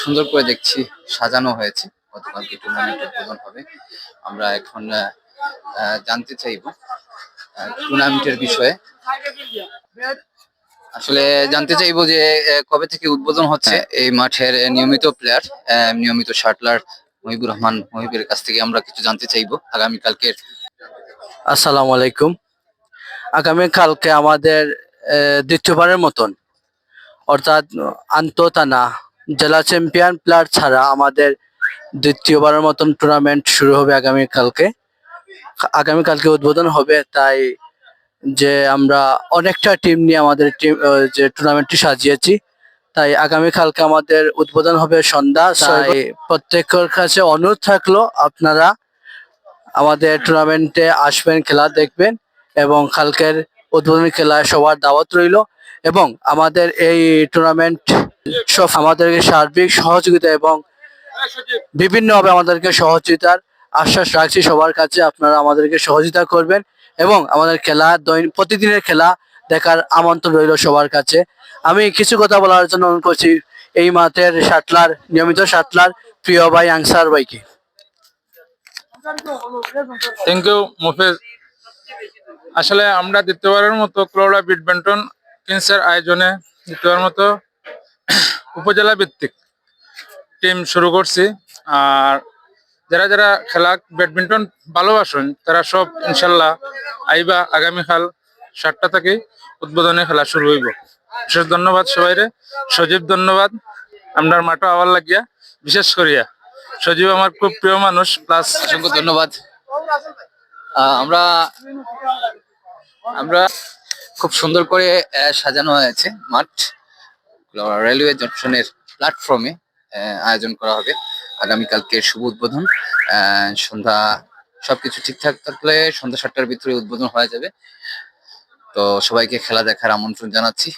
সুন্দর করে দেখছি সাজানো হয়েছে। গতকালকে টুর্নামেন্ট উদ্বোধন হবে। আমরা এখন জানতে চাইব টুর্নামেন্টের বিষয়ে। আসলে জানতে চাইব যে কবে থেকে উদ্বোধন হচ্ছে এই মাঠের নিয়মিত প্লেয়ার নিয়মিত শাটলার মহিবুর রহমান মহিবের কাছ থেকে আমরা কিছু জানতে চাইব আগামীকালকের। আসসালামু আলাইকুম। আগামীকালকে আমাদের দ্বিতীয়বারের মতন অর্থাৎ আন্তঃতানা জেলা চ্যাম্পিয়ন প্লেয়ার ছাড়া আমাদের দ্বিতীয়বারের মতন টুর্নামেন্ট শুরু হবে আগামীকালকে। আগামীকালকে উদ্বোধন হবে তাই যে আমরা অনেকটা টিম নিয়ে আমাদের টিম যে টুর্নামেন্টটি সাজিয়েছি তাই আগামীকালকে আমাদের উদ্বোধন হবে সন্ধ্যা। তাই প্রত্যেকের কাছে অনুরোধ থাকল আপনারা আমাদের টুর্নামেন্টে আসবেন খেলা দেখবেন এবং কালকের উদ্বোধনী খেলায় সবার দাওয়াত রইল এবং আমাদের এই টুর্নামেন্ট সব আমাদেরকে সার্বিক সহযোগিতা এবং বিভিন্নভাবে আমাদেরকে সহযোগিতার আশ্বাস রাখছি। সবার কাছে আপনারা আমাদেরকে সহযোগিতা করবেন এবং আমাদের খেলা দৈন- প্রতিদিনের খেলা দেখার আমন্ত্রণ রইল সবার কাছে। আমি কিছু কথা বলার জন্য অনুরোধ করছি এই মাঠের শাটলার নিয়মিত শাটলার প্রিয় ভাই আংসার ভাইকে। থ্যাংক ইউ মুফেজ আসলে আমরা দ্বিতীয়বারের মতো ক্লোরা ব্যাডমিন্টন কিংসের আয়োজনে দ্বিতীয়বার মতো উপজেলা ভিত্তিক টিম শুরু করছি। আর যারা যারা খেলা ব্যাডমিন্টন ভালোবাসেন, তারা সব ইনশাল্লাহ আইবা আগামীকাল সাতটা থেকে উদ্বোধনে খেলা শুরু হইব। বিশেষ ধন্যবাদ সবাইরে, সজীব ধন্যবাদ। আপনার মাঠও আবার লাগিয়া, বিশেষ করিয়া। সজীব আমার খুব প্রিয় মানুষ প্লাস অসংখ্য ধন্যবাদ। আমরা আমরা খুব সুন্দর করে সাজানো হয়েছে মাঠ। রেলওয়ে জংশনের প্ল্যাটফর্মে আয়োজন করা হবে। আগামীকালকে শুভ উদ্বোধন। সন্ধ্যা সবকিছু ঠিকঠাক থাকলে সন্ধ্যা সাতটার ভিতরে উদ্বোধন হয়ে যাবে। তো সবাইকে খেলা দেখার আমন্ত্রণ জানাচ্ছি।